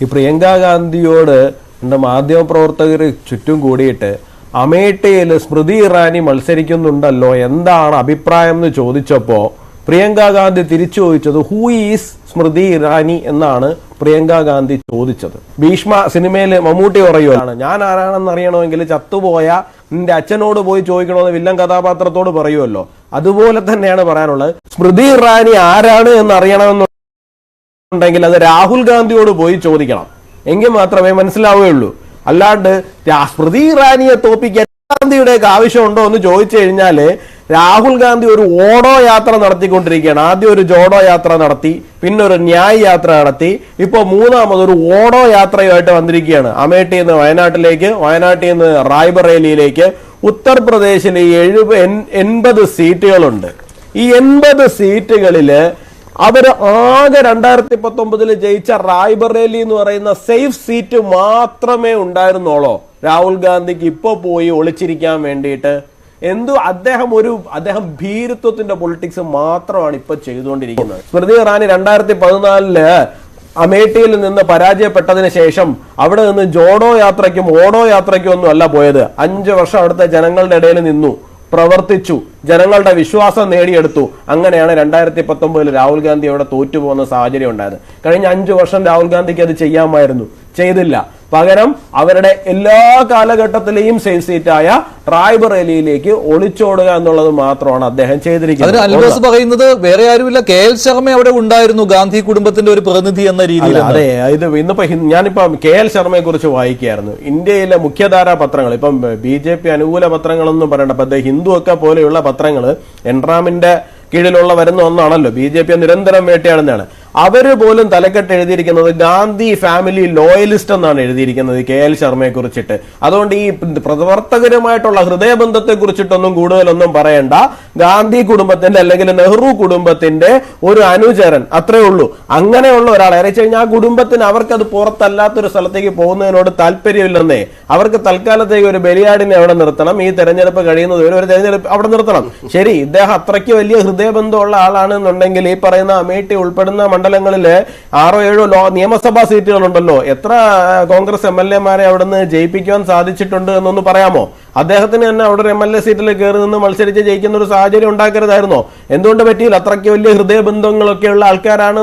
ഈ പ്രിയങ്ക ഗാന്ധിയോട് മാധ്യമപ്രവർത്തകർ ചുറ്റും കൂടിയിട്ട് അമേഠിയിൽ സ്മൃതി ഇറാനി മത്സരിക്കുന്നുണ്ടല്ലോ എന്താണ് അഭിപ്രായം എന്ന് ചോദിച്ചപ്പോൾ പ്രിയങ്ക ഗാന്ധി തിരിച്ചു ചോദിച്ചത് ഹൂ ഈസ് സ്മൃതി ഇറാനി? എന്നാണ് പ്രിയങ്ക ഗാന്ധി ചോദിച്ചത്. ഭീഷ്മ സിനിമയിൽ മമ്മൂട്ടി പറയുകയാണ് ഞാൻ ആരാണെന്ന് അറിയണമെങ്കിൽ ചത്തുപോയ നിന്റെ അച്ഛനോട് പോയി ചോദിക്കണമെന്ന് വില്ലൻ കഥാപാത്രത്തോട് പറയുമല്ലോ അതുപോലെ തന്നെയാണ് പറയാനുള്ളത്. സ്മൃതി ഇറാനി ആരാണ് എന്ന് അറിയണമെന്ന് ഉണ്ടെങ്കിൽ അത് രാഹുൽ ഗാന്ധിയോട് പോയി ചോദിക്കണം. എങ്കിൽ മാത്രമേ മനസ്സിലാവുകയുള്ളൂ. അല്ലാണ്ട് സ്മൃതി ഇറാനിയെ തോപ്പിക്കാൻ ഗാന്ധിയുടെ ആവശ്യമുണ്ടോ എന്ന് ചോദിച്ചു കഴിഞ്ഞാൽ രാഹുൽ ഗാന്ധി ഒരു ഓടോ യാത്ര നടത്തിക്കൊണ്ടിരിക്കുകയാണ്. ആദ്യം ഒരു ജോഡോ യാത്ര നടത്തി പിന്നെ ഒരു ന്യായ് യാത്ര നടത്തി. ഇപ്പോൾ മൂന്നാമത് ഒരു ഓടോ യാത്രയുമായിട്ട് വന്നിരിക്കുകയാണ്. അമേഠിയിൽ നിന്ന് വയനാട്ടിലേക്ക് വയനാട്ടിൽ നിന്ന് റായ്ബറേലിയിലേക്ക് ഉത്തർപ്രദേശിൽ എഴുപ എൺപത് സീറ്റുകളുണ്ട്. ഈ എൺപത് സീറ്റുകളിൽ അവർ ആകെ രണ്ടായിരത്തി പത്തൊമ്പതിൽ ജയിച്ച റായ്ബറേലി എന്ന് പറയുന്ന സേഫ് സീറ്റ് മാത്രമേ ഉണ്ടായിരുന്നുള്ളൂ. രാഹുൽ ഗാന്ധിക്ക് ഇപ്പൊ പോയി ഒളിച്ചിരിക്കാൻ വേണ്ടിയിട്ട്. എന്തോ അദ്ദേഹം ഒരു അദ്ദേഹം ഭീരുത്വത്തിന്റെ പൊളിറ്റിക്സ് മാത്രമാണ് ഇപ്പൊ ചെയ്തുകൊണ്ടിരിക്കുന്നത്. സ്മൃതി ഇറാനി രണ്ടായിരത്തി പതിനാലിൽ അമേഠിയിൽ നിന്ന് പരാജയപ്പെട്ടതിന് ശേഷം അവിടെ നിന്ന് ജോഡോ യാത്രയ്ക്കും ഓടോ യാത്രയ്ക്കും ഒന്നും അല്ല പോയത്. അഞ്ച് വർഷം അവിടുത്തെ ജനങ്ങളുടെ ഇടയിൽ നിന്നു. പ്രവർത്തിച്ചു. ജനങ്ങളുടെ വിശ്വാസം നേടിയെടുത്തു. അങ്ങനെയാണ് രണ്ടായിരത്തി പത്തൊമ്പതിൽ രാഹുൽ ഗാന്ധി അവിടെ തോറ്റുപോകുന്ന സാഹചര്യം ഉണ്ടായത്. കഴിഞ്ഞ അഞ്ചു വർഷം രാഹുൽ ഗാന്ധിക്ക് അത് ചെയ്യാമായിരുന്നു. ചെയ്തില്ല. പകരം അവരുടെ എല്ലാ കാലഘട്ടത്തിലെയും സേഫ് സീറ്റായ റായ്ബറേലിയിലേക്ക് ഒളിച്ചോടുക എന്നുള്ളത് മാത്രമാണ് അദ്ദേഹം ചെയ്തിരിക്കുന്നത്. അൽബസ് പറയുന്നത് വേറെ ആരുമില്ല കെ എൽ ശർമ്മ അവിടെ ഉണ്ടായിരുന്നു ഗാന്ധി കുടുംബത്തിന്റെ ഒരു പ്രതിനിധി എന്ന രീതിയിൽ അതെ ഇത് ഇന്നിപ്പോ ഞാനിപ്പോ കെ എൽ ശർമ്മയെ കുറിച്ച് വായിക്കുകയായിരുന്നു. ഇന്ത്യയിലെ മുഖ്യധാരാ പത്രങ്ങൾ ഇപ്പം ബി ജെ പി അനുകൂല പത്രങ്ങളൊന്നും പറയണ്ട അപ്പൊ ഹിന്ദു ഒക്കെ പോലെയുള്ള പത്രങ്ങൾ എൻറാമിന്റെ കീഴിലുള്ള വരുന്ന ഒന്നാണല്ലോ ബി ജെ പി നിരന്തരം വേട്ടയാടുന്നതാണ്. അവർ പോലും തലക്കെട്ട് എഴുതിയിരിക്കുന്നത് ഗാന്ധി ഫാമിലി ലോയലിസ്റ്റ് എന്നാണ് എഴുതിയിരിക്കുന്നത് കെ എൽ ശർമ്മയെ കുറിച്ചിട്ട്. അതുകൊണ്ട് ഈ പ്രവർത്തകരുമായിട്ടുള്ള ഹൃദയബന്ധത്തെ കുറിച്ചിട്ടൊന്നും കൂടുതലൊന്നും പറയണ്ട. ഗാന്ധി കുടുംബത്തിന്റെ അല്ലെങ്കിൽ നെഹ്റു കുടുംബത്തിന്റെ ഒരു അനുചരൻ അത്രേ ഉള്ളൂ. അങ്ങനെയുള്ള ഒരാൾ അറിയിച്ചു കഴിഞ്ഞാൽ ആ കുടുംബത്തിന് അവർക്ക് അത് പുറത്തല്ലാത്തൊരു സ്ഥലത്തേക്ക് പോകുന്നതിനോട് താല്പര്യമില്ലെന്നേ. അവർക്ക് തൽക്കാലത്തേക്ക് ഒരു ബലിയാടിനെ അവിടെ നിർത്തണം. ഈ തെരഞ്ഞെടുപ്പ് കഴിയുന്നത് ഒരു തെരഞ്ഞെടുപ്പ് അവിടെ നിർത്തണം. ശരി ഇദ്ദേഹം അത്രയ്ക്ക് വലിയ ഹൃദയബന്ധമുള്ള ആളാണെന്നുണ്ടെങ്കിൽ ഈ പറയുന്ന അമേഠി ഉൾപ്പെടുന്ന മണ്ഡലങ്ങളിൽ ആറോ ഏഴോ ലോ നിയമസഭാ സീറ്റുകളുണ്ടല്ലോ. എത്ര കോൺഗ്രസ് എം എൽ എമാരെ അവിടുന്ന് ജയിപ്പിക്കുവാൻ സാധിച്ചിട്ടുണ്ട് എന്നൊന്ന് പറയാമോ? അദ്ദേഹത്തിന് തന്നെ അവിടെ ഒരു എം എൽ എ സീറ്റിൽ കയറി നിന്ന് മത്സരിച്ച് ജയിക്കുന്ന ഒരു സാഹചര്യം ഉണ്ടാക്കരുതായിരുന്നോ? എന്തുകൊണ്ട് പറ്റിയില്ല? അത്രയ്ക്ക് വലിയ ഹൃദയബന്ധങ്ങളൊക്കെ ഉള്ള ആൾക്കാരാണ്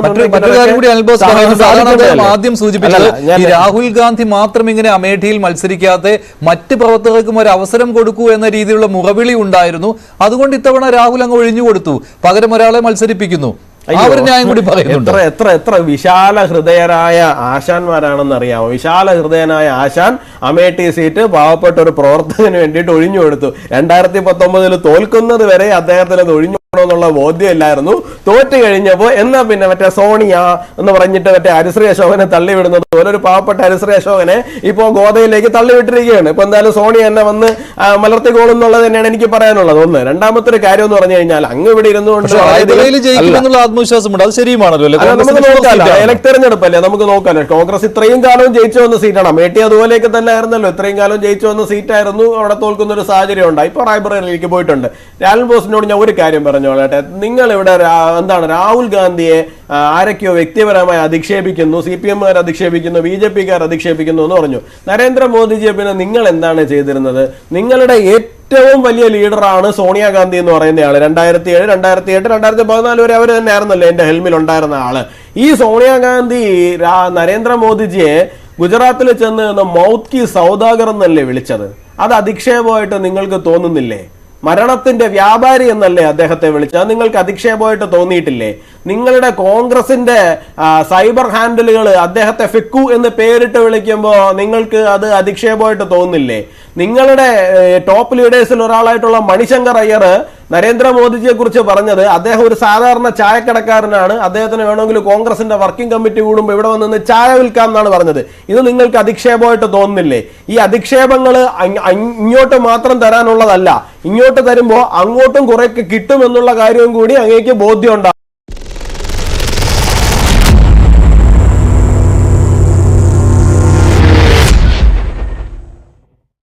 ആദ്യം സൂചിപ്പിച്ചത് രാഹുൽ ഗാന്ധി മാത്രം ഇങ്ങനെ അമേഠിയിൽ മത്സരിക്കാതെ മറ്റ് പ്രവർത്തകർക്കും ഒരു അവസരം കൊടുക്കൂ എന്ന രീതിയിലുള്ള മുറവിളി ഉണ്ടായിരുന്നു. അതുകൊണ്ട് ഇത്തവണ രാഹുൽ അങ്ങ് ഒഴിഞ്ഞു കൊടുത്തു. പകരം ഒരാളെ മത്സരിപ്പിക്കുന്നു. ആ ഒരു ന്യായം കൂടി പറയുന്നുണ്ട്? എത്ര എത്ര എത്ര വിശാല ഹൃദയനായ ആശാന്മാരാണെന്ന് അറിയാമോ? വിശാല ഹൃദയനായ ആശാൻ അമേഠി സീറ്റ് പാവപ്പെട്ട ഒരു പ്രവർത്തകന് വേണ്ടിയിട്ട് ഒഴിഞ്ഞു കൊടുത്തു. രണ്ടായിരത്തി പത്തൊമ്പതിൽ തോൽക്കുന്നത് വരെ അദ്ദേഹത്തിന് അത് ഒഴിഞ്ഞു എന്നുള്ള ബോധ്യമില്ലായിരുന്നു. തോറ്റു കഴിഞ്ഞപ്പോ എന്നാ പിന്നെ മറ്റേ സോണിയ എന്ന് പറഞ്ഞിട്ട് മറ്റേ ഹരിശ്രീ അശോകനെ തള്ളിവിടുന്നത് പോലെ ഒരു പാവപ്പെട്ട ഹരിശ്രീ അശോകനെ ഇപ്പൊ ഗോതയിലേക്ക് തള്ളിവിട്ടിരിക്കുകയാണ്. ഇപ്പൊ എന്തായാലും സോണിയ എന്നെ വന്ന് മലർത്തിക്കോളും എന്നുള്ളത് തന്നെയാണ് എനിക്ക് പറയാനുള്ളത്. ഒന്ന്. രണ്ടാമത്തെ ഒരു കാര്യം എന്ന് പറഞ്ഞു കഴിഞ്ഞാൽ അങ്ങ് ഇവിടെ ഇരുന്നുകൊണ്ട് ആത്മവിശ്വാസമുണ്ട്. അത് ശരിയുമാണല്ലോ നമുക്ക് തെരഞ്ഞെടുപ്പല്ലേ? നമുക്ക് നോക്കാലോ കോൺഗ്രസ് ഇത്രയും കാലവും ജയിച്ചു വന്ന സീറ്റാണ്. അമേട്ടി അതുപോലെയൊക്കെ തന്നെ ആയിരുന്നല്ലോ. ഇത്രയും കാലം ജയിച്ചു വന്ന സീറ്റായിരുന്നു അവിടെ തോൽക്കുന്ന ഒരു സാഹചര്യം ഉണ്ടായി. ഇപ്പൊ റായ്ബറേലിലേക്ക് പോയിട്ടുണ്ട്. രാഹുൽ ബോസിനോട് ഞാൻ ഒരു കാര്യം പറഞ്ഞോളട്ടെ. നിങ്ങൾ ഇവിടെ എന്താണ് രാഹുൽ ഗാന്ധിയെ ആരൊക്കെയോ വ്യക്തിപരമായി അധിക്ഷേപിക്കുന്നു സി പി എമ്മുകാർ അധിക്ഷേപിക്കുന്നു ബി ജെ പിക്കാർ അധിക്ഷേപിക്കുന്നു എന്ന് പറഞ്ഞു. നരേന്ദ്രമോദിജിയെ പിന്നെ നിങ്ങൾ എന്താണ് ചെയ്തിരുന്നത്? നിങ്ങളുടെ ഏറ്റവും വലിയ ലീഡറാണ് സോണിയാഗാന്ധി എന്ന് പറയുന്ന ആൾ. രണ്ടായിരത്തി ഏഴ് രണ്ടായിരത്തി എട്ട് രണ്ടായിരത്തി പതിനാല് വരെ അവർ തന്നെ ആയിരുന്നല്ലോ എന്റെ ഹെൽമിൽ ഉണ്ടായിരുന്ന ആൾ. ഈ സോണിയാഗാന്ധി നരേന്ദ്രമോദിജിയെ ഗുജറാത്തിൽ ചെന്ന് മൗത്ത് കി സൗദാഗർ എന്നല്ലേ വിളിച്ചത്? അത് അധിക്ഷേപമായിട്ട് നിങ്ങൾക്ക് തോന്നുന്നില്ലേ? മരണത്തിന്റെ വ്യാപാരി എന്നല്ലേ അദ്ദേഹത്തെ വിളിച്ചത്? നിങ്ങൾക്ക് അധിക്ഷേപമായിട്ട് തോന്നിയിട്ടില്ലേ? നിങ്ങളുടെ കോൺഗ്രസിന്റെ സൈബർ ഹാൻഡിലുകൾ അദ്ദേഹത്തെ ഫിക്കു എന്ന് പേരിട്ട് വിളിക്കുമ്പോൾ നിങ്ങൾക്ക് അത് അധിക്ഷേപമായിട്ട് തോന്നില്ലേ? നിങ്ങളുടെ ടോപ്പ് ലീഡേഴ്സിൽ ഒരാളായിട്ടുള്ള മണിശങ്കർ അയ്യർ നരേന്ദ്രമോദിജിയെ കുറിച്ച് പറഞ്ഞത് അദ്ദേഹം ഒരു സാധാരണ ചായക്കടക്കാരനാണ്. അദ്ദേഹത്തിന് വേണമെങ്കിൽ കോൺഗ്രസിന്റെ വർക്കിംഗ് കമ്മിറ്റി കൂടുമ്പോൾ ഇവിടെ വന്ന് ചായ വിൽക്കാം എന്നാണ് പറഞ്ഞത്. ഇത് നിങ്ങൾക്ക് അധിക്ഷേപമായിട്ട് തോന്നുന്നില്ലേ? ഈ അധിക്ഷേപങ്ങൾ ഇങ്ങോട്ട് മാത്രം തരാനുള്ളതല്ല. ഇങ്ങോട്ട് തരുമ്പോൾ അങ്ങോട്ടും കുറെ കിട്ടുമെന്നുള്ള കാര്യവും കൂടി അങ്ങേക്ക് ബോധ്യം